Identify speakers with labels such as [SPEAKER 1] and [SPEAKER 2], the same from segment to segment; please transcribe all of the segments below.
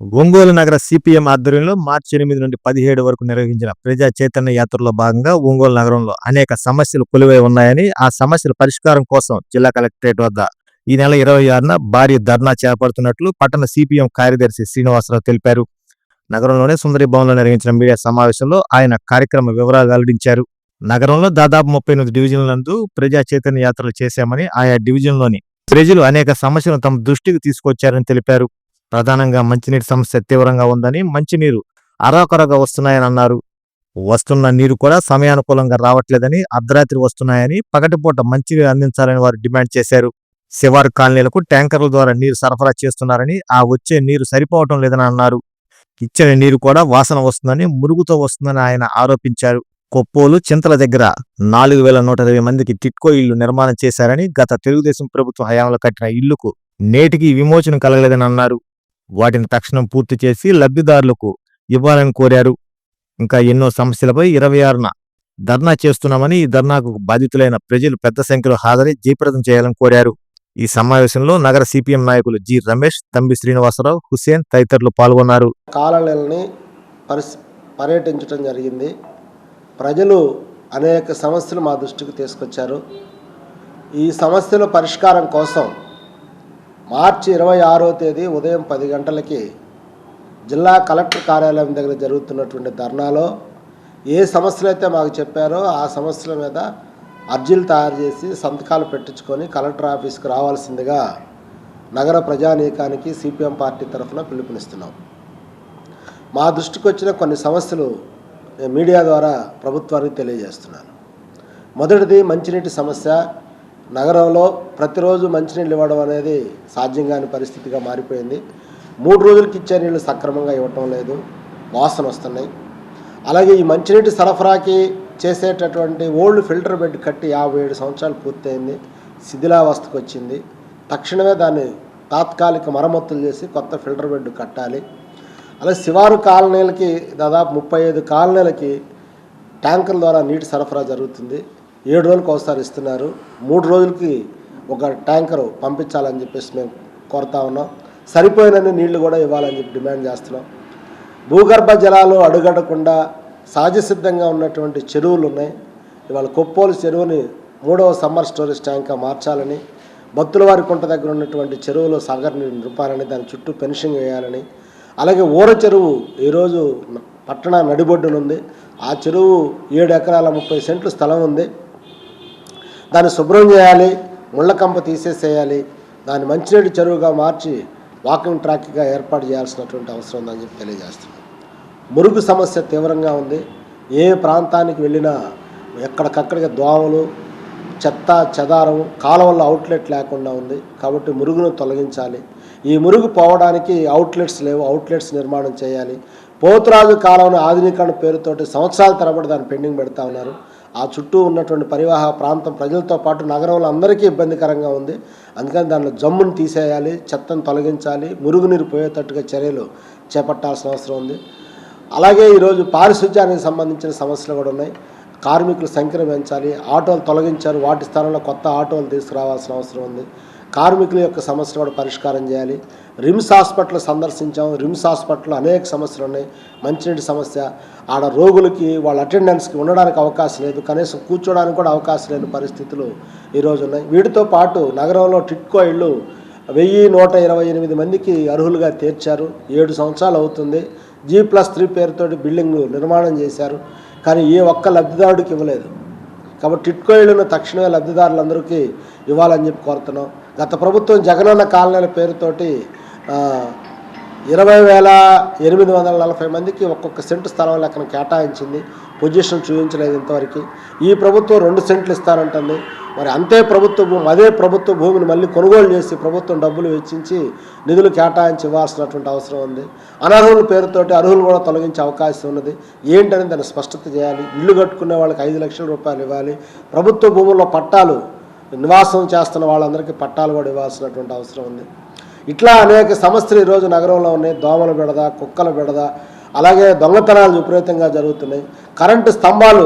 [SPEAKER 1] ఒంగోలు నగర సిపిఎం ఆధ్వర్యంలో మార్చి ఎనిమిది నుండి పదిహేడు వరకు నిర్వహించిన ప్రజా చైతన్య యాత్రలో భాగంగా ఒంగోలు నగరంలో అనేక సమస్యలు కొలువై ఉన్నాయని ఆ సమస్యల పరిష్కారం కోసం జిల్లా కలెక్టరేట్ వద్ద ఈ నెల ఇరవై ఆరున భారీ ధర్నా చేపడుతున్నట్లు పట్టణ సిపిఎం కార్యదర్శి శ్రీనివాసరావు తెలిపారు. నగరంలోనే సుందరి భవన్లో నిర్వహించిన మీడియా సమావేశంలో ఆయన కార్యక్రమ వివరాలు వెల్లడించారు. నగరంలో దాదాపు ముప్పై ఎనిమిది డివిజన్ల నందు ప్రజా చైతన్య యాత్రలు చేశామని ఆయా డివిజన్లోని ప్రజలు అనేక సమస్యలను తమ దృష్టికి తీసుకొచ్చారని తెలిపారు. ప్రధానంగా మంచినీటి సమస్య తీవ్రంగా ఉందని మంచినీరు అరాకొరగా వస్తున్నాయని అన్నారు. వస్తున్న నీరు కూడా సమయానుకూలంగా రావట్లేదని అర్ధరాత్రి వస్తున్నాయని పగటిపూట మంచినీరు అందించాలని వారు డిమాండ్ చేశారు. శివారు కాలనీలకు ట్యాంకర్ల ద్వారా నీరు సరఫరా చేస్తున్నారని ఆ వచ్చే నీరు సరిపోవటం లేదని అన్నారు. ఇచ్చిన నీరు కూడా వాసన వస్తుందని మురుగుతో వస్తుందని ఆయన ఆరోపించారు. కొప్పోలు చింతల దగ్గర నాలుగు వేల నూట ఇరవై మందికి టిట్కో ఇల్లు నిర్మాణం చేశారని గత తెలుగుదేశం ప్రభుత్వం హయాంలో కట్టిన ఇల్లుకు నేటికి విమోచన కలగలేదని అన్నారు. వాటిని తక్షణం పూర్తి చేసి లబ్ధిదారులకు ఇవ్వాలని కోరారు. ఇంకా ఎన్నో సమస్యలపై ఇరవై ఆరున ధర్నా చేస్తున్నామని ఈ ధర్నాకు బాధితులైన ప్రజలు పెద్ద సంఖ్యలో హాజరై జయప్రదం చేయాలని కోరారు. ఈ సమావేశంలో నగర సిపిఎం నాయకులు జి రమేష్ తంబి శ్రీనివాసరావు హుసేన్ తదితరులు పాల్గొన్నారు.
[SPEAKER 2] కాలనీలని పరిస్ పర్యటించడం జరిగింది. ప్రజలు అనేక సమస్యలు మా దృష్టికి తీసుకొచ్చారు. ఈ సమస్యల పరిష్కారం కోసం మార్చి ఇరవై ఆరో తేదీ ఉదయం పది గంటలకి జిల్లా కలెక్టర్ కార్యాలయం దగ్గర జరుగుతున్నటువంటి ధర్నాలో ఏ సమస్యలు అయితే మాకు చెప్పారో ఆ సమస్యల మీద అర్జీలు తయారు చేసి సంతకాలు పెట్టించుకొని కలెక్టర్ ఆఫీస్కి రావాల్సిందిగా నగర ప్రజానీకానికి సిపిఎం పార్టీ తరఫున పిలుపునిస్తున్నాం. మా దృష్టికి వచ్చిన కొన్ని సమస్యలు మీడియా ద్వారా ప్రభుత్వానికి తెలియజేస్తున్నాను. మొదటిది మంచినీటి సమస్య. నగరంలో ప్రతిరోజు మంచినీళ్ళు ఇవ్వడం అనేది సాధ్యం కాని పరిస్థితిగా మారిపోయింది. మూడు రోజులకి ఇచ్చే నీళ్ళు సక్రమంగా ఇవ్వటం లేదు. వాసన వస్తున్నాయి. అలాగే ఈ మంచినీటి సరఫరాకి చేసేటటువంటి ఓల్డ్ ఫిల్టర్ బెడ్ కట్టి యాభై ఏడు సంవత్సరాలు పూర్తయింది. శిథిలావస్థకు వచ్చింది. తక్షణమే దాన్ని తాత్కాలిక మరమ్మతులు చేసి కొత్త ఫిల్టర్ బెడ్ కట్టాలి. అలాగే శివారు కాలనీలకి దాదాపు ముప్పై ఐదు కాలనీలకి ట్యాంకర్ల ద్వారా నీటి సరఫరా జరుగుతుంది. ఏడు రోజులకు ఒకసారి ఇస్తున్నారు. మూడు రోజులకి ఒక ట్యాంకరు పంపించాలని చెప్పేసి మేము కోరుతా ఉన్నాం. సరిపోయినన్ని నీళ్ళు కూడా ఇవ్వాలని చెప్పి డిమాండ్ చేస్తున్నాం. భూగర్భ జలాలు అడుగడకుండా సహజసిద్ధంగా ఉన్నటువంటి చెరువులు ఉన్నాయి. ఇవాళ కొప్పోలు చెరువుని మూడవ సమ్మర్ స్టోరేజ్ ట్యాంక్గా మార్చాలని బత్తులవారి కుంట దగ్గర ఉన్నటువంటి చెరువులో నీళ్ళు నింపాలని దాని చుట్టూ ఫెన్షింగ్ వేయాలని అలాగే ఊర చెరువు ఈరోజు పట్టణ నడిబొడ్డునుంది. ఆ చెరువు ఏడు ఎకరాల ముప్పై సెంట్లు స్థలం ఉంది. దాన్ని శుభ్రం చేయాలి ముళ్ళకంప తీసేసేయాలి దాన్ని మంచినీటి చెరువుగా మార్చి వాకింగ్ ట్రాక్గా ఏర్పాటు చేయాల్సినటువంటి అవసరం ఉందని చెప్పి తెలియజేస్తున్నాం. మురుగు సమస్య తీవ్రంగా ఉంది. ఏ ప్రాంతానికి వెళ్ళినా ఎక్కడికక్కడికి దోమలు చెత్త చెదారం కాలువల్లో అవుట్లెట్ లేకుండా ఉంది. కాబట్టి మురుగును తొలగించాలి. ఈ మురుగు పోవడానికి అవుట్లెట్స్ లేవు. అవుట్లెట్స్ నిర్మాణం చేయాలి. పోతురాజు కాలువను ఆధునీకరణ పేరుతోటి సంవత్సరాల తరబడి దాన్ని పెండింగ్ పెడతా ఉన్నారు. ఆ చుట్టూ ఉన్నటువంటి పరివాహ ప్రాంతం ప్రజలతో పాటు నగరంలో అందరికీ ఇబ్బందికరంగా ఉంది. అందుకని దానిలో జమ్మును తీసేయాలి చెత్తను తొలగించాలి మురుగునీరు పోయేటట్టుగా చర్యలు చేపట్టాల్సిన అవసరం ఉంది. అలాగే ఈరోజు పారిశుధ్యానికి సంబంధించిన సమస్యలు కూడా ఉన్నాయి. కార్మికుల సంఖ్యను పెంచాలి ఆటోలు తొలగించారు వాటి స్థానంలో కొత్త ఆటోలు తీసుకురావాల్సిన అవసరం ఉంది. కార్మికుల యొక్క సమస్యలు కూడా పరిష్కారం చేయాలి. రిమ్స్ హాస్పిటల్ సందర్శించాం రిమ్స్ హాస్పిటల్లో అనేక సమస్యలు ఉన్నాయి. మంచినీటి సమస్య. ఆడ రోగులకి వాళ్ళ అటెండెన్స్కి ఉండడానికి అవకాశం లేదు. కనీసం కూర్చోడానికి కూడా అవకాశం లేని పరిస్థితులు ఈరోజు ఉన్నాయి. వీటితో పాటు నగరంలో టిట్కో ఇళ్ళు వెయ్యి నూట ఇరవై ఎనిమిది మందికి అర్హులుగా తీర్చారు. ఏడు సంవత్సరాలు అవుతుంది. జీ ప్లస్ త్రీ పేరుతోటి బిల్డింగ్లు నిర్మాణం చేశారు. కానీ ఏ ఒక్క లబ్ధిదారుడికి ఇవ్వలేదు. కాబట్టి టిట్కో ఇళ్ళను తక్షణమే లబ్ధిదారులందరికీ ఇవ్వాలని చెప్పి కోరుతున్నాం. గత ప్రభుత్వం జగనన్న కాలనీల పేరుతోటి ఇరవై వేల ఎనిమిది వందల నలభై మందికి ఒక్కొక్క సెంటు స్థలం లెక్కన కేటాయించింది. పొజిషన్ చూపించలేదు ఇంతవరకు. ఈ ప్రభుత్వం రెండు సెంట్లు ఇస్తానంటుంది. మరి అంతే ప్రభుత్వ భూమి అదే ప్రభుత్వ భూమిని మళ్ళీ కొనుగోలు చేసి ప్రభుత్వం డబ్బులు వెచ్చించి నిధులు కేటాయించి ఇవ్వాల్సినటువంటి అవసరం ఉంది. అనర్హుల పేరుతోటి అర్హులు కూడా తొలగించే అవకాశం ఉన్నది. ఏంటని దాన్ని స్పష్టత చేయాలి. ఇల్లు కట్టుకునే వాళ్ళకి ఐదు లక్షల రూపాయలు ఇవ్వాలి. ప్రభుత్వ భూముల్లో పట్టాలు నివాసం చేస్తున్న వాళ్ళందరికీ పట్టాలు కూడా ఇవ్వాల్సినటువంటి అవసరం ఉంది. ఇట్లా అనేక సమస్యలు ఈరోజు నగరంలో ఉన్నాయి. దోమల బెడద కుక్కల బెడద అలాగే దొంగతనాలు విపరీతంగా జరుగుతున్నాయి. కరెంటు స్తంభాలు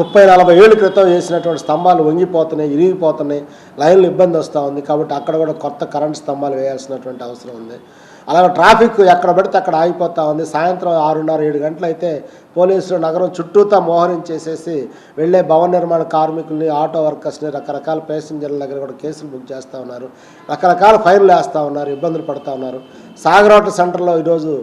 [SPEAKER 2] ముప్పై నలభై ఏళ్ళ క్రితం వేసినటువంటి స్తంభాలు వంగిపోతున్నాయి ఇరిగిపోతున్నాయి. లైన్లు ఇబ్బంది వస్తూ ఉంది. కాబట్టి అక్కడ కూడా కొత్త కరెంట్ స్తంభాలు వేయాల్సినటువంటి అవసరం ఉంది. అలాగే ట్రాఫిక్ ఎక్కడ పడితే అక్కడ ఆగిపోతా ఉంది. సాయంత్రం ఆరున్నర ఏడు గంటలైతే పోలీసులు నగరం చుట్టూతా మోహరించేసేసి వెళ్ళే భవన నిర్మాణ కార్మికుల్ని ఆటో వర్కర్స్ని రకరకాల ప్యాసింజర్ల దగ్గర కూడా కేసులు బుక్ చేస్తూ ఉన్నారు. రకరకాల ఫైన్లు వేస్తూ ఉన్నారు ఇబ్బందులు పడుతూ ఉన్నారు. సాగర్ హోటల్ సెంటర్లో ఈరోజు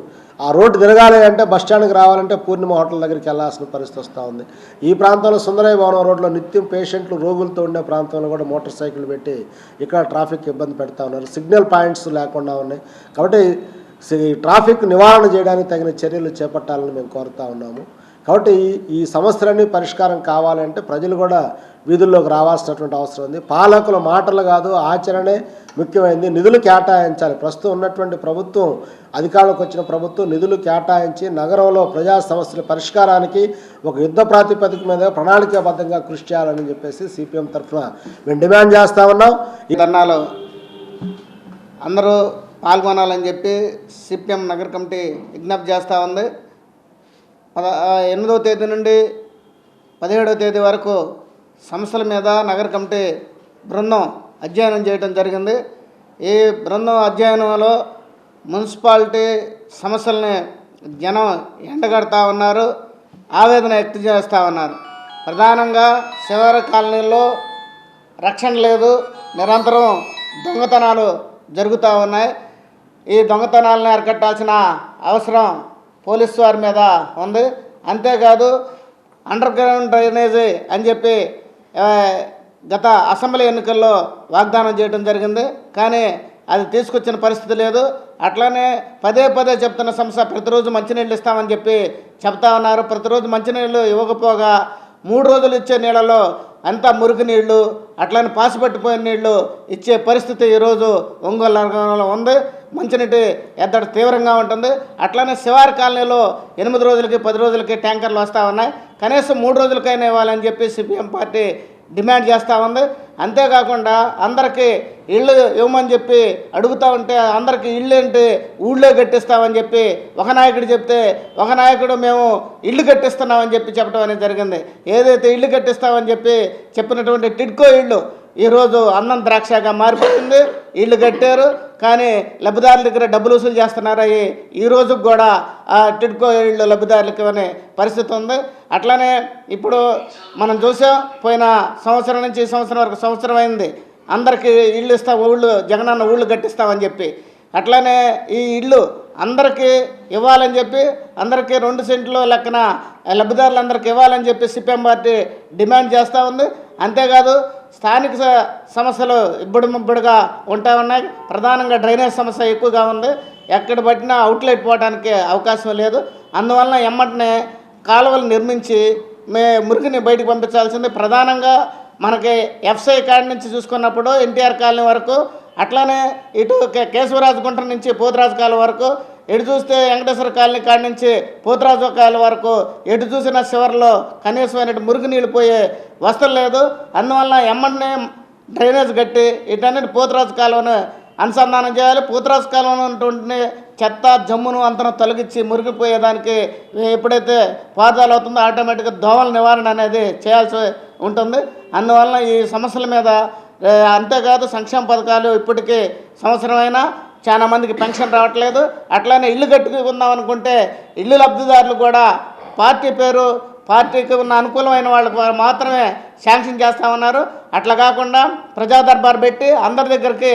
[SPEAKER 2] ఆ రోడ్డు తిరగాలి అంటే బస్ స్టాండ్కి రావాలంటే పూర్ణిమ హోటల్ దగ్గరికి వెళ్ళాల్సిన పరిస్థితి వస్తూ ఉంది. ఈ ప్రాంతంలో సుందరయ్య భవనం రోడ్లో నిత్యం పేషెంట్లు రోగులతో ఉండే ప్రాంతంలో కూడా మోటార్ సైకిల్ పెట్టి ఇక్కడ ట్రాఫిక్ ఇబ్బంది పెడతా ఉన్నారు. సిగ్నల్ పాయింట్స్ లేకుండా ఉన్నాయి. కాబట్టి సి- ట్రాఫిక్ నివారణ చేయడానికి తగిన చర్యలు చేపట్టాలని మేము కోరుతా ఉన్నాము. కాబట్టి ఈ- సమస్యలన్నీ పరిష్కారం కావాలంటే ప్రజలు కూడా వీధుల్లోకి రావాల్సినటువంటి అవసరం ఉంది. పాలకుల మాటలు కాదు ఆచరణే ముఖ్యమైనది నిధులు కేటాయించాలి. ప్రస్తుతం ఉన్నటువంటి ప్రభుత్వం అధికారంలోకి వచ్చిన ప్రభుత్వం నిధులు కేటాయించి నగరంలో ప్రజా సమస్యల పరిష్కారానికి ఒక యుద్ధ ప్రాతిపదిక మీద ప్రణాళికాబద్ధంగా కృషి చేయాలని చెప్పేసి సిపిఎం తరఫున మేము డిమాండ్ చేస్తూ ఉన్నాం.
[SPEAKER 3] ఈ ధర్నాలో అందరూ పాల్గొనాలని చెప్పి సిపిఎం నగర కమిటీ విజ్ఞప్తి చేస్తూ ఉంది. పద ఎనిమిదవ తేదీ నుండి పదిహేడవ తేదీ వరకు సమస్యల మీద నగర కమిటీ బృందం అధ్యయనం చేయడం జరిగింది. ఈ బృందం అధ్యయనంలో మున్సిపాలిటీ సమస్యల్ని జనం ఎండగడతా ఉన్నారు ఆవేదన వ్యక్తం చేస్తూ ఉన్నారు. ప్రధానంగా శివారు కాలనీలో రక్షణ లేదు నిరంతరం దొంగతనాలు జరుగుతూ ఉన్నాయి. ఈ దొంగతనాలను అరికట్టాల్సిన అవసరం పోలీసు వారి మీద ఉంది. అంతేకాదు అండర్ గ్రౌండ్ డ్రైనేజీ అని చెప్పి గత అసెంబ్లీ ఎన్నికల్లో వాగ్దానం చేయడం జరిగింది. కానీ అది తీసుకొచ్చిన పరిస్థితి లేదు. అట్లానే పదే పదే చెప్తున్న సంస్థ ప్రతిరోజు మంచినీళ్ళు ఇస్తామని చెప్పి చెప్తా ఉన్నారు. ప్రతిరోజు మంచినీళ్ళు ఇవ్వకపోగా మూడు రోజులు ఇచ్చే నీళ్ళలో అంతా మురికి నీళ్ళు అట్లనే పాసిపట్టిపోయిన నీళ్ళు ఇచ్చే పరిస్థితి ఈరోజు ఒంగోలు నగరంలో ఉంది. మంచినీటి ఎద్దడి తీవ్రంగా ఉంటుంది. అట్లనే శివారు కాలనీలో ఎనిమిది రోజులకి పది రోజులకి ట్యాంకర్లు వస్తూ ఉన్నాయి. కనీసం మూడు రోజులకైనా ఇవ్వాలని చెప్పి సిపిఎం పార్టీ డిమాండ్ చేస్తూ ఉంది. అంతేకాకుండా అందరికీ ఇళ్ళు ఇవ్వమని చెప్పి అడుగుతూ ఉంటే అందరికీ ఇళ్ళు ఏంటి? ఊళ్ళో కట్టిస్తామని చెప్పి ఒక నాయకుడు చెప్తే ఒక నాయకుడు మేము ఇల్లు కట్టిస్తున్నామని చెప్పి చెప్పడం అనేది జరిగింది. ఏదైతే ఇల్లు కట్టిస్తామని చెప్పి చెప్పినటువంటి టిడ్కో ఇళ్ళు ఈరోజు అన్నం ద్రాక్షగా మారిపోతుంది ఇల్లు కట్టారు కానీ లబ్ధిదారుల దగ్గర డబ్బులు వసూలు చేస్తున్నారు అవి ఈ రోజుకు కూడా ఆ టిడ్కో ఇళ్ళు లబ్ధిదారులకు అనే పరిస్థితి ఉంది. అట్లానే ఇప్పుడు మనం చూసాం పోయిన సంవత్సరం నుంచి ఈ సంవత్సరం వరకు సంవత్సరం అయింది. అందరికీ ఇళ్ళు ఇస్తాం ఊళ్ళు జగనన్న ఊళ్ళు కట్టిస్తామని చెప్పి. అట్లానే ఈ ఇల్లు అందరికీ ఇవ్వాలని చెప్పి అందరికీ రెండు సెంట్లు లెక్కన లబ్ధిదారులందరికీ ఇవ్వాలని చెప్పి సిపిఎం పార్టీ డిమాండ్ చేస్తూ ఉంది. అంతేకాదు స్థానిక సమస్యలు ఇబ్బడిముబ్బడిగా ఉంటా ఉన్నాయి. ప్రధానంగా డ్రైనేజ్ సమస్య ఎక్కువగా ఉంది. ఎక్కడ పట్టినా అవుట్లెట్ పోవడానికి అవకాశం లేదు. అందువలన ఎమ్మటనే కాలువలు నిర్మించి మే మురికిని బయటకు పంపించాల్సింది. ప్రధానంగా మనకి ఎఫ్సై కాడి నుంచి చూసుకున్నప్పుడు ఎన్టీఆర్ కాలనీ వరకు అట్లానే ఇటు కే- కేశవరాజు గుంట నుంచి పోతురాజు కాలం వరకు ఎటు చూస్తే వెంకటేశ్వర కాలనీ కాడి నుంచి పోతురాజు కాలనీ వరకు ఎటు చూసిన చివరిలో కనీసమైన మురుగు నీళ్ళు పోయే వసతులు లేదు. అందువల్ల ఎమ్మడినే డ్రైనేజ్ కట్టి ఇటన్నిటి పోతురాజు కాలువను అనుసంధానం చేయాలి. పోతురాజు కాలువను ఉన్నటువంటి చెత్త జమ్మును అంతను తొలగించి మురిగిపోయేదానికి ఎప్పుడైతే పాదాలు అవుతుందో ఆటోమేటిక్గా దోమల నివారణ అనేది చేయాల్సి ఉంటుంది. అందువలన ఈ సమస్యల మీద అంతేకాదు సంక్షేమ పథకాలు ఇప్పటికీ సంవత్సరమైనా చాలా మందికి పెన్షన్ రావట్లేదు. అట్లానే ఇల్లు కట్టుకుందాం అనుకుంటే ఇల్లు లబ్ధిదారులు కూడా పార్టీ పేరు పార్టీకి ఉన్న అనుకూలమైన వాళ్ళకి మాత్రమే శాంక్షన్ చేస్తామన్నారు అట్లా కాకుండా ప్రజా దర్బార్ పెట్టి అందరి దగ్గరికి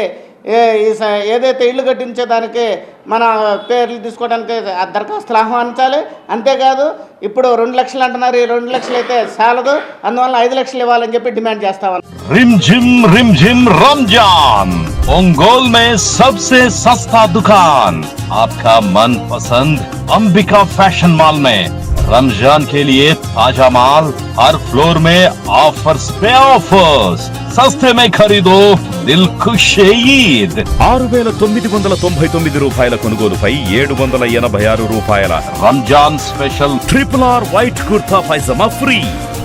[SPEAKER 3] ఏదైతే ఇల్లు కట్టించేదానికి మన పేర్లు తీసుకోవడానికి దరఖాస్తులు ఆహ్వానించాలి. అంతేకాదు ఇప్పుడు రెండు లక్షలు అంటున్నారు ఈ రెండు లక్షలు అయితే చాలదు. అందువల్ల ఐదు లక్షలు ఇవ్వాలని చెప్పి డిమాండ్
[SPEAKER 4] చేస్తామన్నారు ఉన్నారు రంజాన్! ओंगोल में सबसे सस्ता दुकान आपका मनपसंद अंबिका फैशन मॉल में रमजान के लिए ताजा माल हर फ्लोर में ऑफर्स पे ऑफर्स सस्ते में खरीदो दिल खुश ईद
[SPEAKER 5] ఆరు వేల తొమ్మిది వందల తొంభై తొమ్మిది రూపాయల కొనుగోలుపై ఏడు వందల ఎనభై ఆరు రూపాయల
[SPEAKER 4] Ramzan special
[SPEAKER 5] triple R white kurta pyjama free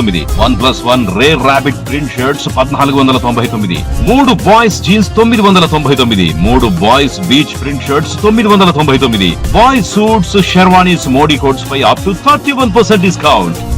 [SPEAKER 4] తొమ్మిది one plus one rare rabbit print shirts పద్నాలుగు వందల తొంభై తొమ్మిది. మూడు బాయ్స్ జీన్స్ తొమ్మిది వందల తొంభై తొమ్మిది. మూడు బాయ్స్ బీచ్ ప్రింట్ షర్ట్స్ తొమ్మిది వందల తొంభై తొమ్మిది. Boys suits sherwanis Modi coats pi up to thirty one percent discount